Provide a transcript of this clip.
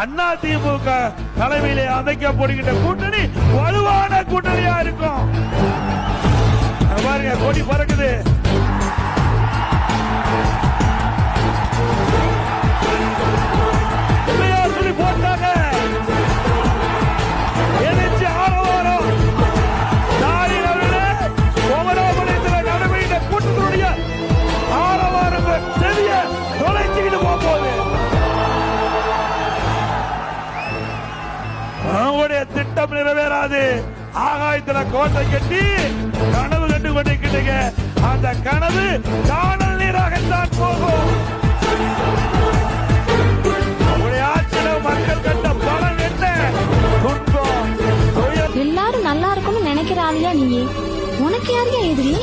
அண்ணா திமுக தலைமையிலே அமைக்கப்படுகின்ற கூட்டணி வலுவான கூட்டணியா இருக்கும். பாருங்க கொடி பறக்குது. உங்களுடைய திட்டம் நிறைவேறாது. ஆகாயத்துல கோட்டை கட்டி கனவு கண்டு கொண்டிருக்கிறீங்க அந்த கனவு காணல் நீராகத்தான் போகும். மக்கள் கண்ட பலன் என்ன? எல்லாரும் நல்லா இருக்கும்னு நினைக்கிற நீ உனக்கு யாரையா எதிரி?